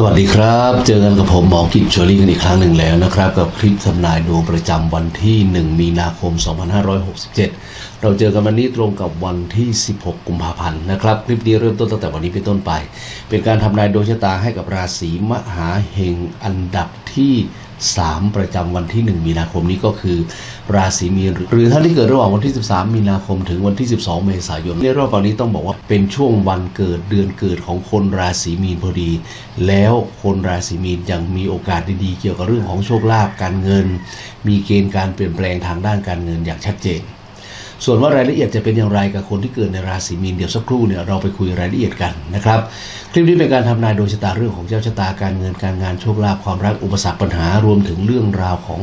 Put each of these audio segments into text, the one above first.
สวัสดีครับ เจอกันกับผมหมอกิจชวลี่กันอีกครั้งหนึ่งแล้วนะครับ กับคลิปทำนายดวงประจำวันที่ 1 มีนาคม 2567 เราเจอกันวันนี้ตรงกับวันที่ 16 กุมภาพันธ์นะครับ คลิปนี้เริ่มต้นตั้งแต่วันนี้เป็นต้นไป เป็นการทำนายดวงชะตาให้กับราศีมหาเฮงอันดับที่ 3 ประจำวันที่ 1 มีนาคมนี้ก็คือ ราศีมีนหรือท่านที่เกิดระหว่างวันที่ 13 มีนาคมถึงวันที่ 12 เมษายนในรอบตอนนี้ต้องบอกว่าเป็นช่วงวันเกิดเดือนเกิดของคนราศีมีนพอดี แล้วคนราศีมีนยังมีโอกาสดีๆเกี่ยวกับเรื่องของโชคลาภการเงิน มีเกณฑ์การเปลี่ยนแปลงทางด้านการเงินอย่างชัดเจน ส่วนว่ารายละเอียดจะเป็นอย่างไรกับคนที่เกิดในราศีมีนเดี๋ยวสักครู่เนี่ยเราไปคุยรายละเอียดกันนะครับคลิปนี้เป็นการทำนายโดยชะตาเรื่องของเจ้าชะตาการเงินการงานโชคลาภความรักอุปสรรคปัญหารวมถึงเรื่องราวของ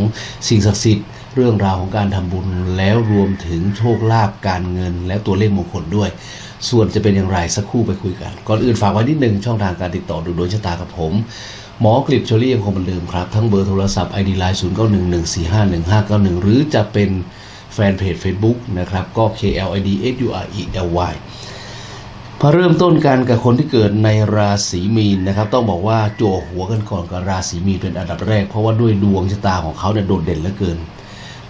สิ่งศักดิ์สิทธิ์เรื่องราวของการทำบุญแล้วรวมถึงโชคลาภการเงิน และตัวเลขมงคลด้วย ส่วนจะเป็นอย่างไรสักครู่ไปคุยกัน ก่อนอื่นฝากไว้นิดนึงช่องทางการติดต่อดูโดยชะตากับผมหมอกลิบโชลี่ยังคงเหมือนเดิมครับ ทั้งเบอร์โทรศัพท์ ID Line 0 9 1 1 4 5 1 5 9 1หรือจะเป็น แฟนเพจ Facebook นะครับก็ KLID S U R E L Y มาเริ่มต้นกันกับคนที่เกิดในราศีมีนนะครับ ต้องบอกว่าจั่วหัวกันก่อนกับราศีมีนเป็นอันดับแรก เพราะว่าด้วยดวงชะตาของเขาเนี่ยโดดเด่นเหลือเกิน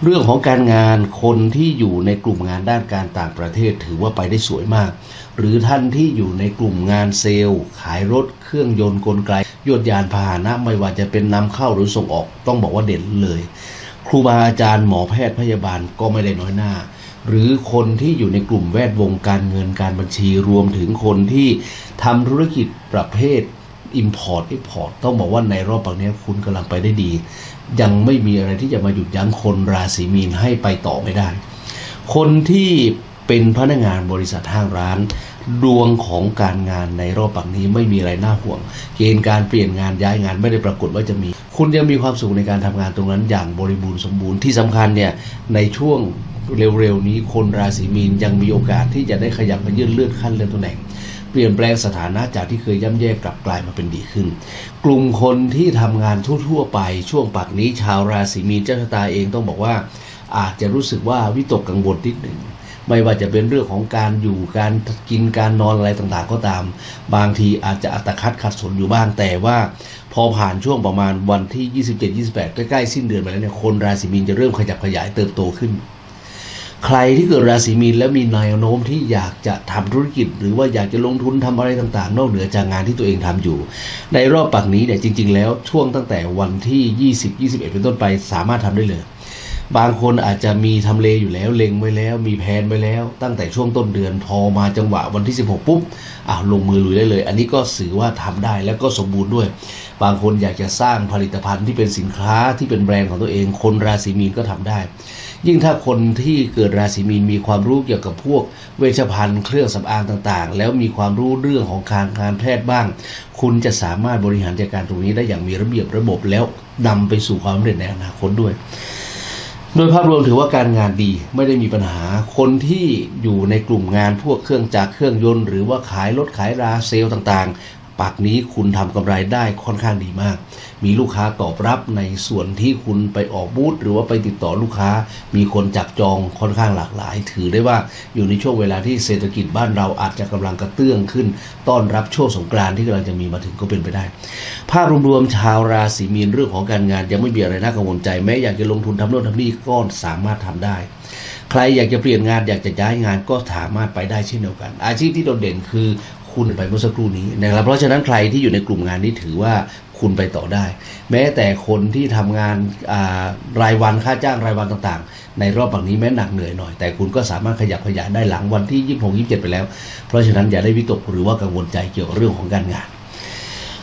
เรื่องของการงานคนที่อยู่ในกลุ่มงานด้านการต่างประเทศถือว่าไปได้สวยมาก หรือท่านที่อยู่ในกลุ่มงานเซลล์ ขายรถเครื่องยนต์กลไกยวดยานพาหนะไม่ว่าจะเป็นนำเข้าหรือส่งออก ต้องบอกว่าเด่นเลย ครูบาอาจารย์หมอแพทย์พยาบาลก็ไม่ได้น้อยหน้า หรือคนที่อยู่ในกลุ่มแวดวงการเงินการบัญชีรวมถึงคนที่ทำธุรกิจประเภท Import Export ต้องบอกว่าในรอบปังนี้คุณกำลังไปได้ดี ยังไม่มีอะไรที่จะมาหยุดยั้งคนราศีมีนให้ไปต่อไม่ได้ คนที่ เป็นพนักงานบริษัทห้างร้าน ดวงของการงานในรอบปักนี้ไม่มีอะไรน่าห่วง เกณฑ์การเปลี่ยนงานย้ายงานไม่ได้ปรากฏว่าจะมี คุณยังมีความสุขในการทำงานตรงนั้นอย่างบริบูรณ์สมบูรณ์ที่สำคัญเนี่ยในช่วงเร็วๆนี้คนราศีมีนยังมีโอกาสที่จะได้ขยับมายื่นเลื่อนขั้นเลื่อนตำแหน่งเปลี่ยนแปลงสถานะจากที่เคยย่ำแย่กลับกลายมาเป็นดีขึ้น กลุ่มคนที่ทำงานทั่วๆไปช่วงปักนี้ชาวราศีมีนเจ้าชะตาเองต้องบอกว่า อาจจะรู้สึกว่าวิตกกังวลนิดหนึ่ง ไม่ว่าจะเป็นเรื่องของการอยู่การกินการนอนอะไรต่างๆ ก็ตาม บางทีอาจจะอัตคัดขัดสนอยู่บ้าง แต่ว่าพอผ่านช่วงประมาณวันที่ 27-28 ใกล้ๆสิ้นเดือนไปแล้วเนี่ยคนราศีมีนจะเริ่มขยับขยายเติบโตขึ้น ใครที่เกิดราศีมีนแล้วมีแนวโน้มที่อยากจะทำธุรกิจ หรือว่าอยากจะลงทุนทำอะไรต่างๆ นอกเหนือจากงานที่ตัวเองทำอยู่ ในรอบปักนี้เนี่ยจริง ๆ แล้วช่วงตั้งแต่วันที่ 20 21 เป็นต้นไปสามารถทำได้เลย บางคนอาจจะมีทำเลอยู่แล้วเล็งไว้แล้ว มีแผนไว้แล้ว ตั้งแต่ช่วงต้นเดือนพอมาจังหวะวันที่ 16 ปุ๊บอ้าวลงมือลุยได้เลย อันนี้ก็สื่อว่าทำได้แล้วก็สมบูรณ์ด้วย บางคนอยากจะสร้างผลิตภัณฑ์ที่เป็นสินค้าที่เป็นแบรนด์ของตัวเอง คนราศีมีนก็ทำได้ ยิ่งถ้าคนที่เกิดราศีมีนมีความรู้เกี่ยวกับพวกเวชภัณฑ์เครื่องสำอางต่างๆ แล้วมีความรู้เรื่องของการการแพทย์บ้าง คุณจะสามารถบริหารจัดการตรงนี้ได้อย่างมีระเบียบระบบแล้วนำไปสู่ความสำเร็จในอนาคตด้วย โดยภาพรวมถือว่าการงานดีไม่ได้มีปัญหาคนที่อยู่ในกลุ่มงานพวกเครื่องจักรเครื่องยนต์ หรือว่าขายรถขายราเซลต่างๆ ปากนี้คุณทำกำไรได้ค่อนข้างดีมาก มีลูกค้าตอบรับในส่วนที่คุณไปออกบูธหรือว่าไปติดต่อลูกค้า มีคนจับจองค่อนข้างหลากหลาย ถือได้ว่าอยู่ในช่วงเวลาที่เศรษฐกิจบ้านเราอาจจะกำลังกระเตื้องขึ้น ต้อนรับช่วงสงกรานที่กำลังจะมีมาถึงก็เป็นไปได้ ภาพรวมๆชาวราศีมีนเรื่องของการงานยังไม่มีอะไรน่ากังวลใจแม้อยากจะลงทุนทำโน่นทำนี่ก็สามารถทำได้ ใครอยากจะเปลี่ยนงานอยากจะย้ายงานก็สามารถไปได้เช่นเดียวกัน อาชีพที่โดดเด่นคือ คุณไปเมื่อสักครู่นี้นะครับ เพราะฉะนั้นใครที่อยู่ในกลุ่มงานนี้ถือว่าคุณไปต่อได้ แม้แต่คนที่ทำงานรายวันค่าจ้างรายวันต่างๆ ในรอบแบบนี้แม้หนักเหนื่อยหน่อย แต่คุณก็สามารถขยับขยายได้หลังวันที่26 27ไปแล้ว เพราะฉะนั้นอย่าได้วิตกหรือว่ากังวลใจเกี่ยวกับเรื่องของการงาน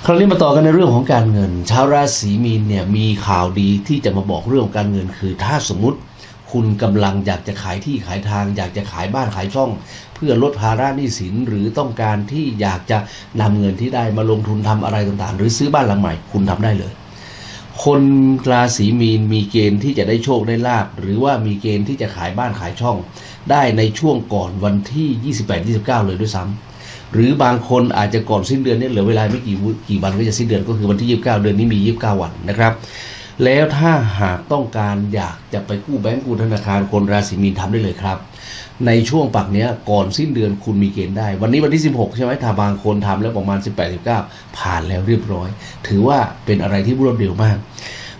คราวนี้มาต่อกันในเรื่องของการเงิน ชาวราศีมีนเนี่ยมีข่าวดีที่จะมาบอกเรื่องของการเงินคือถ้าสมมติ คุณกำลังอยากจะขายที่ขายทาง อยากจะขายบ้านขายช่อง เพื่อลดภาระหนี้สินหรือต้องการที่อยากจะนำเงินที่ได้มาลงทุนทำอะไรต่างๆ หรือซื้อบ้านหลังใหม่ คุณทำได้เลย คนราศีมีนมีเกณฑ์ที่จะได้โชคได้ลาบหรือว่ามีเกณฑ์ที่จะขายบ้านขายช่อง ได้ในช่วงก่อนวันที่ 28-29 เลยด้วยซ้ำหรือบางคนอาจจะก่อนสิ้นเดือนเนี่ยเหลือเวลาไม่กี่กี่วันก็จะสิ้นเดือนก็คือวันที่ 29 เดือนนี้มี 29 วันนะครับ แล้วถ้าหากต้องการอยากจะไปกู้แบงก์กู้ธนาคารคนราศีมีนทำได้เลยครับ ในช่วงปักเนี้ยก่อนสิ้นเดือนคุณมีเกณฑ์ได้ วันนี้วันที่ 16 ใช่ไหมถ้าบางคนทำแล้วประมาณ 18 19 ผ่านแล้วเรียบร้อย ถือว่าเป็นอะไรที่รวดเร็วมาก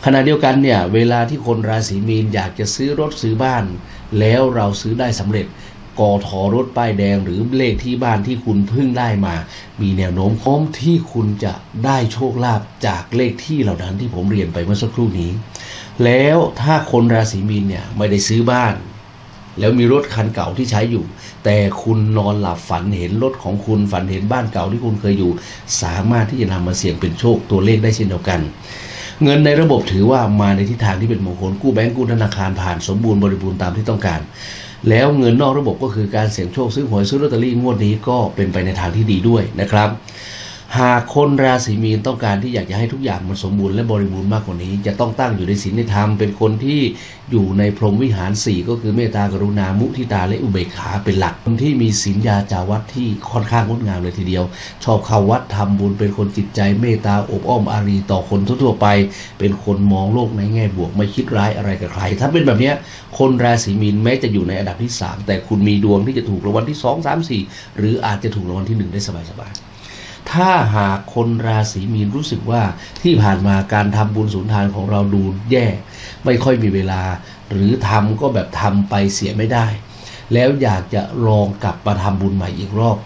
ขณะเดียวกันเนี่ยเวลาที่คนราศีมีนอยากจะซื้อรถซื้อบ้าน แล้วเราซื้อได้สำเร็จ กอทอรถป้ายแดงหรือเลขที่บ้านที่คุณเพิ่งได้มา มีแนวโน้มพร้อมที่คุณจะได้โชคลาภจากเลขที่เหล่านั้นที่ผมเรียนไปเมื่อสักครู่นี้ แล้วถ้าคนราศีมีนเนี่ยไม่ได้ซื้อบ้าน แล้วมีรถคันเก่าที่ใช้อยู่ แต่คุณนอนหลับฝันเห็นรถของคุณฝันเห็นบ้านเก่าที่คุณเคยอยู่ สามารถที่จะนำมาเสี่ยงเป็นโชคตัวเลขได้เช่นเดียวกันเงินในระบบถือว่ามาในทิศทางที่เป็นมงคลกู้แบงก์กู้ธนาคารผ่านสมบูรณ์บริบูรณ์ตามที่ต้องการ แล้วเงินนอกระบบก็คือการเสี่ยงโชคซื้อหวยซื้อลอตเตอรี่งวดนี้ก็เป็นไปในทางที่ดีด้วยนะครับ หากคนราศีมีนต้องการที่อยากจะให้ทุกอย่างมันสมบูรณ์และบริบูรณ์มากกว่านี้ จะต้องตั้งอยู่ในศีลในธรรมเป็นคนที่อยู่ในพรหมวิหารสี่ก็คือเมตตากรุณามุทิตาและอุเบกขาเป็นหลักคนที่มีศีลยาจาวัดที่ค่อนข้างงดงามเลยทีเดียว ชอบเข้าวัดทำบุญเป็นคนจิตใจเมตตาอบอ้อมอารีต่อคนทั่วๆไป เป็นคนมองโลกในแง่บวกไม่คิดร้ายอะไรกับใคร ถ้าเป็นแบบนี้คนราศีมีนแม้จะอยู่ในอันดับที่ 3 แต่คุณมีดวงที่จะถูกรางวัลที่ 2 3 4 หรืออาจจะถูกรางวัลที่ 1 ได้สบายๆ ถ้าหากคนราศีมีนรู้สึกว่าที่ผ่านมาการทำบุญสุนทานของเราดูแย่ ไม่ค่อยมีเวลา หรือทำก็แบบทำไปเสียไม่ได้ แล้วอยากจะลองกลับมาทำบุญใหม่อีกรอบ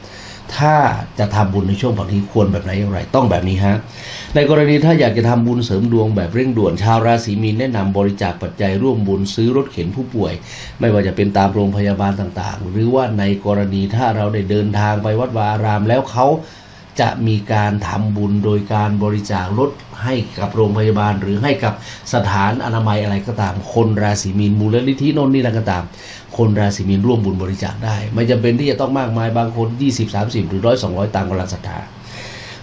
ถ้าจะทำบุญในช่วงแบบนี้ควรแบบไหนอย่างไร ต้องแบบนี้ฮะ ในกรณีถ้าอยากจะทำบุญเสริมดวงแบบเร่งด่วนชาวราศีมีนแนะนำบริจาคปัจจัยร่วมบุญซื้อรถเข็นผู้ป่วย ไม่ว่าจะเป็นตามโรงพยาบาลต่างๆ หรือว่าในกรณีถ้าเราได้เดินทางไปวัดวาอารามแล้วเขา จะมีการทำบุญโดยการบริจาครถให้กับโรงพยาบาล หรือให้กับสถานอนามัยอะไรก็ตาม คนราศีมีนมูลนิธิโน่นนี่นั่นก็ตาม คนราศีมีนร่วมบุญบริจาคได้ ไม่จำเป็นที่จะต้องมากมายบางคน 20 30 หรือร้อยสองร้อยตามกำลังศรัทธา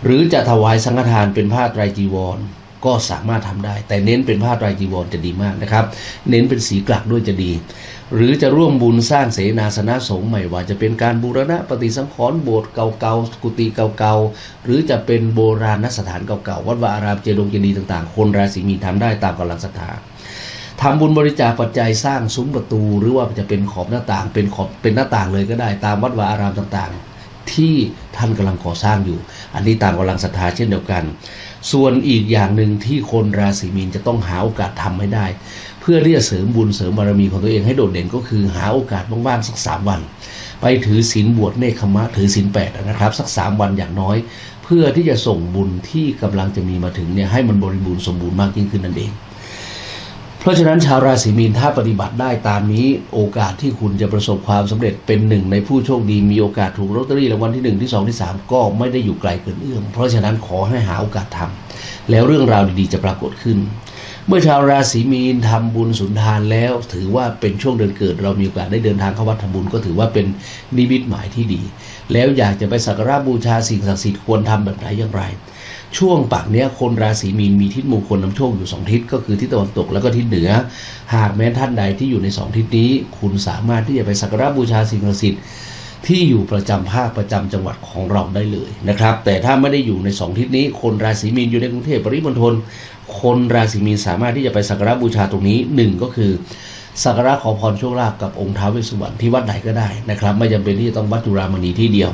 หรือจะถวายสังฆทานเป็นผ้าไตรจีวรก็สามารถทำได้ แต่เน้นเป็นผ้าไตรจีวรจะดีมากนะครับ เน้นเป็นสีกลักด้วยจะดี หรือจะร่วมบุญสร้างเสนาสนะสงฆ์ใหม่ว่าจะเป็นการบูรณะปฏิสังขรณ์โบสถ์เก่าๆกุฏิเก่าๆหรือจะเป็นโบราณสถานเก่าๆวัดวาอารามเจดงเจดีย์ต่างๆ คนราศีมีนทำได้ตามกำลังศรัทธาทำบุญบริจาคปัจจัยสร้างซุ้มประตู หรือว่าจะเป็นขอบหน้าต่างเป็นขอบเป็นหน้าต่างเลยก็ได้ตามวัดวาอารามต่างๆ ที่ท่านกำลังก่อสร้างอยู่ อันนี้ตามกำลังศรัทธาเช่นเดียวกัน ส่วนอีกอย่างหนึ่งที่คนราศีมีนจะต้องหาโอกาสทำให้ได้ เพื่อที่จะเสริมบุญเสริมบารมีของตัวเองให้โดดเด่นก็คือหาโอกาสว่างๆสักสามวัน ไปถือศีลบวชเนคขมะถือศีลแปดนะครับ สักสามวันอย่างน้อย เพื่อที่จะส่งบุญที่กำลังจะมีมาถึงเนี่ยให้มันบริบูรณ์สมบูรณ์มากยิ่งขึ้นนั่นเอง เพราะฉะนั้นชาวราศีมีนถ้าปฏิบัติได้ตามนี้โอกาสที่คุณจะประสบความสำเร็จเป็นหนึ่งในผู้โชคดีมีโอกาสถูกลอตเตอรี่รางวัลที่หนึ่งที่สองที่สามก็ไม่ได้อยู่ไกลเกินเอื้อมเพราะฉะนั้นขอให้หาโอกาสทำแล้วเรื่องราวดีๆจะปรากฏขึ้น เมื่อชาวราศีมีนทำบุญสุนทานแล้ว ถือว่าเป็นช่วงเดือนเกิด เรามีโอกาสได้เดินทางเข้าวัดทำบุญก็ถือว่าเป็นนิมิตหมายที่ดี แล้วอยากจะไปสักการะบูชาสิ่งศักดิ์สิทธิ์ควรทำแบบไหนอย่างไร ช่วงปักเนี้ยคนราศีมีนมีทิศมงคลนำโชคอยู่สองทิศก็คือทิศตะวันตกแล้วก็ทิศเหนือ หากแม้ท่านใดที่อยู่ในสองทิศนี้ คุณสามารถที่จะไปสักการะบูชาสิ่งศักดิ์สิทธิ์ที่อยู่ประจำภาคประจำจังหวัดของเราได้เลยนะครับ แต่ถ้าไม่ได้อยู่ในสองทิศนี้ คนราศีมีนอยู่ในกรุงเทพปริมณฑล คนราศีมีนสามารถที่จะไปสักการะบูชาตรงนี้หนึ่งก็คือสักการะขอพรโชคลาภกับองค์ท้าวเวสสุวรรณที่วัดไหนก็ได้นะครับ ไม่จำเป็นที่จะต้องวัดจุฬามณีที่เดียว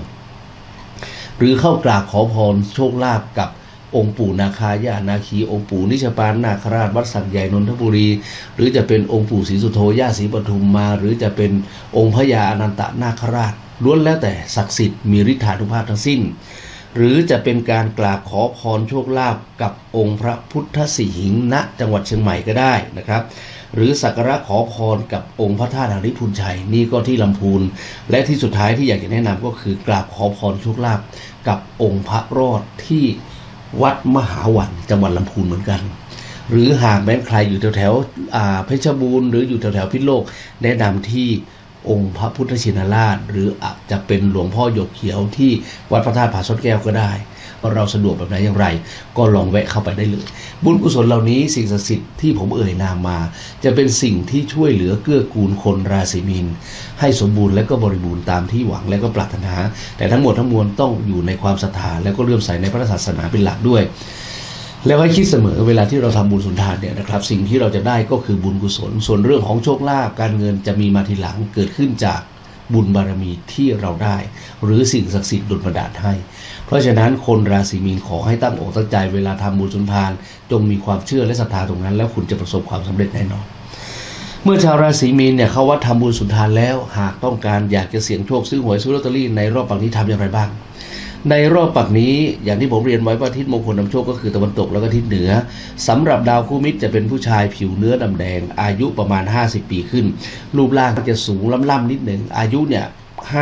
หรือเข้ากราบขอพรโชคลาภกับองค์ปู่นาคายานาคีองค์ปู่นิชปานนาคราชวัดสักใหญ่นนทบุรี หรือจะเป็นองค์ปู่ศรีสุโธย่าศรีปทุมมา หรือจะเป็นองค์พญาอนันตนาคราชล้วนแล้วแต่ศักดิ์สิทธิ์มีฤทธานุภาพทั้งสิ้น หรือจะเป็นการกราบขอพรโชคลาภกับองค์พระพุทธสีหิงณจังหวัดเชียงใหม่ก็ได้นะครับ หรือสักการะขอพรกับองค์พระธาตุหริพุนชัยนี่ก็ที่ลำพูน และที่สุดท้ายที่อยากจะแนะนำก็คือกราบขอพรโชคลาภกับองค์พระรอดที่วัดมหาวันจังหวัดลำพูนเหมือนกันหรือหากแม้ใครอยู่แถวแถวเพชรบูรณ์หรืออยู่แถวแถวพิษโลกแนะนำที่ องค์พระพุทธชินราช หรืออาจจะเป็นหลวงพ่อหยกเขียวที่วัดพระธาตุผาสดแก้วก็ได้ว่าเราสะดวกแบบไหนอย่างไร ก็ลองแวะเข้าไปได้เลย บุญกุศลเหล่านี้สิ่งศักดิ์สิทธิ์ที่ผมเอ่ยนามมา จะเป็นสิ่งที่ช่วยเหลือเกื้อกูลคนราศีมีนให้สมบูรณ์และก็บริบูรณ์ตามที่หวังและก็ปรารถนา แต่ทั้งหมดทั้งมวลต้องอยู่ในความศรัทธาและก็เลื่อมใสในพระศาสนาเป็นหลักด้วย แล้วให้คิดเสมอเวลาที่เราทำบุญสุนทานเนี่ยนะครับ สิ่งที่เราจะได้ก็คือบุญกุศล ส่วนเรื่องของโชคลาภการเงินจะมีมาทีหลังเกิดขึ้นจากบุญบารมีที่เราได้ หรือสิ่งศักดิ์สิทธิ์ดลบันดาลให้ เพราะฉะนั้นคนราศีมีนขอให้ตั้งอกตั้งใจเวลาทำบุญสุนทาน จงมีความเชื่อและศรัทธาตรงนั้น แล้วคุณจะประสบความสำเร็จแน่นอนเมื่อชาวราศีมีนเนี่ยเขาวัดทำบุญสุนทานแล้ว หากต้องการอยากจะเสี่ยงโชคซื้อหวยซื้อลอตเตอรี่ในรอบปังนี้ทำอย่างไรบ้าง ในรอบปักนี้อย่างที่ผมเรียนไว้ว่าทิศมงคลนำโชคก็คือตะวันตกแล้วก็ทิศเหนือสำหรับดาวคู่มิตรจะเป็นผู้ชายผิวเนื้อดำแดง อายุประมาณ 50 ปีขึ้น รูปร่างจะสูงล่ำๆนิดหนึ่งอายุเนี่ย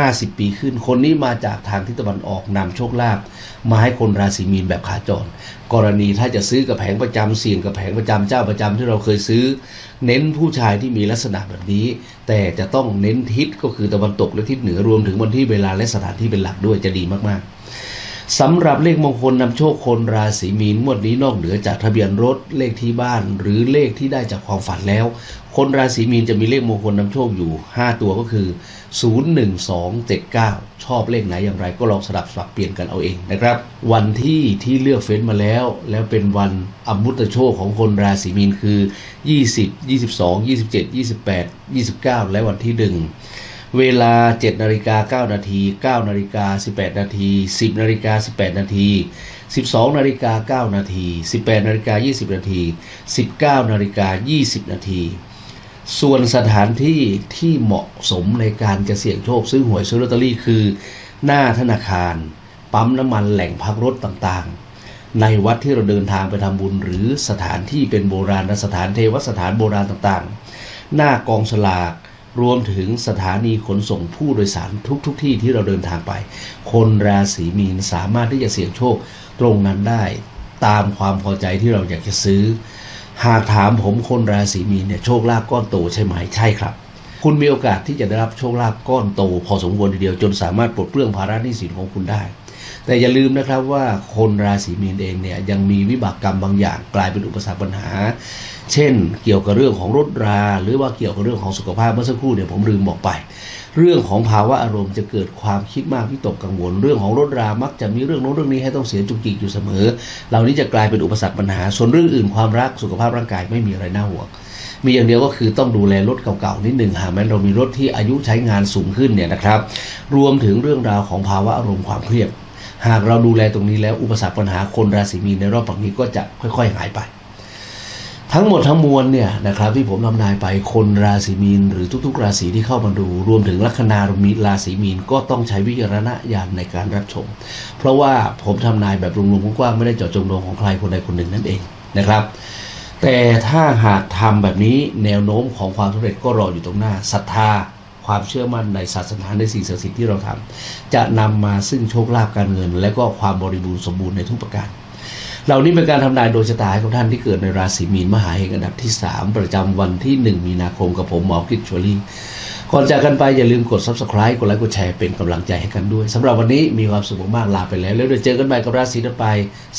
50 ปีขึ้น คนนี้มาจากทางทิศตะวันออกนำโชคลาภมาให้คนราศีมีนแบบขาจร กรณีถ้าจะซื้อกับแผงประจำเสี่ยงกับแผงประจำเจ้าประจำที่เราเคยซื้อ เน้นผู้ชายที่มีลักษณะแบบนี้ แต่จะต้องเน้นทิศก็คือตะวันตกและทิศเหนือรวมถึงวันที่เวลาและสถานที่เป็นหลักด้วยจะดีมากๆ สำหรับเลขมงคลนำโชคคนราศีมีนงวดนี้นอกเหนือจากทะเบียนรถเลขที่บ้าน หรือเลขที่ได้จากความฝันแล้ว คนราศีมีนจะมีเลขมงคลนำโชคอยู่ 5 ตัวก็คือ 01279 ชอบเลขไหนอย่างไรก็ลองสลับสลับเปลี่ยนกันเอาเองนะครับ วันที่ที่เลือกเฟ้นมาแล้ว แล้วเป็นวันอมุตโชคของคนราศีมีนคือ 20 22 27 28 29 และวันที่หนึ่ง เวลา 7 นาฬิกา 9 นาที 9 นาฬิกา 18 นาที 10 นาฬิกา 18 นาที 12 นาฬิกา 9 นาที 18 นาฬิกา 20 นาที 19 นาฬิกา 20 นาที ส่วนสถานที่ที่เหมาะสมในการจะเสี่ยงโชคซื้อหวยซื้อลอตเตอรี่คือ หน้าธนาคาร ปั๊มน้ำมันแหล่งพักรถต่างๆ ในวัดที่เราเดินทางไปทำบุญ หรือสถานที่เป็นโบราณสถานเทวสถานโบราณต่างๆ หน้ากองสลาก รวมถึงสถานีขนส่งผู้โดยสารทุกๆทที่ที่เราเดินทางไป คนราศีมีนสามารถที่จะเสี่ยงโชคตรงนั้นได้ ตามความพอใจที่เราอยากจะซื้อ หากถามผมคนราศีมีนเนี่ยโชคลาภก้อนโตใช่ไหมใช่ครับ คุณมีโอกาสที่จะได้รับโชคลาภก้อนโต พอสมควรทีเดียวจนสามารถปลดเปลื้องภาระหนี้สินของคุณได้ แต่อย่าลืมนะครับว่าคนราศีมีนเองเนี่ยยังมีวิบากกรรมบางอย่างกลายเป็นอุปสรรคปัญหา เช่น เกี่ยวกับเรื่องของรถรา หรือว่าเกี่ยวกับเรื่องของสุขภาพเมื่อสักครู่เนี่ยผมลืมบอกไป เรื่องของภาวะอารมณ์จะเกิดความคิดมากวิตกกังวล เรื่องของรถรามักจะมีเรื่องโน้นเรื่องนี้ให้ต้องเสียจุกจิกอยู่เสมอ เหล่านี้จะกลายเป็นอุปสรรคปัญหา ส่วนเรื่องอื่นความรักสุขภาพร่างกายไม่มีอะไรน่าห่วงมีอย่างเดียวก็คือต้องดูแลรถเก่าๆนิดหนึ่งหากแม้เรามีรถที่อายุใช้งานสูงขึ้นเนี่ยนะครับ รวมถึงเรื่องราวของภาวะอารมณ์ความเครียด หากเราดูแลตรงนี้แล้วอุปสรรคปัญหาคนราศีมีนในรอบปักนี้ก็จะค่อย ๆ หายไป ทั้งหมดทั้งมวลเนี่ยนะครับที่ผมทำนายไปคนราศีมีนหรือทุก ๆ ราศีที่เข้ามาดู รวมถึงลัคนามีราศีมีนก็ต้องใช้วิจารณญาณในการรับชม เพราะว่าผมทำนายแบบรวมๆกว้างๆไม่ได้เจาะจงดวงของใครคนใดคนหนึ่งนั่นเองนะครับแต่ถ้าหากทำแบบนี้แนวโน้มของความสำเร็จก็รออยู่ตรงหน้าศรัทธา ความเชื่อมั่นในศาสนาในสิ่งศักดิ์สิทธิ์ที่เราทำจะนำมาซึ่งโชคลาภการเงิน และก็ความบริบูรณ์สมบูรณ์ในทุกประการเหล่านี้เป็นการทำนายโดยชะตาให้ท่านที่เกิดในราศีมีนมหาเฮงอันดับที่ 3 ประจำวันที่ 1 มีนาคมกับผมหมอกิจชวลีก่อนจากกันไปอย่าลืมกด subscribe กดไลค์กดแชร์เป็นกำลังใจให้กันด้วยสำหรับวันนี้มีความสุขมากๆลาไปแล้ว แล้วเดี๋ยวเจอกันใหม่กับราศีต่อไป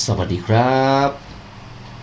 สวัสดีครับ